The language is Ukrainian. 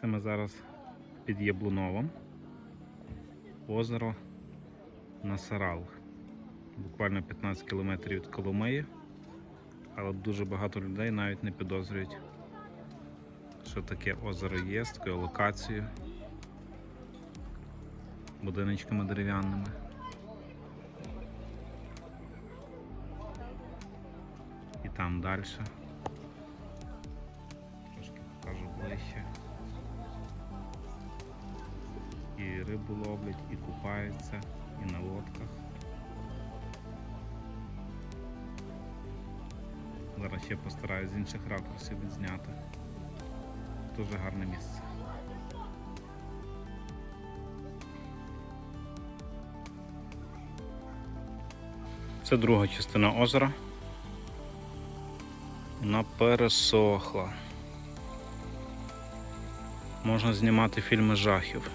Це ми зараз під Яблуновом. Озеро Насарал. Буквально 15 кілометрів від Коломиї. Але дуже багато людей навіть не підозрюють, що таке озеро є з такою локацією. Будиночками дерев'яними. І там далі. Трошки покажу ближче. Рибу ловлять, і купаються, і на лодках. Зараз ще постараюсь з інших ракурсів відзняти. Дуже гарне місце. Це друга частина озера. Вона пересохла. Можна знімати фільми жахів.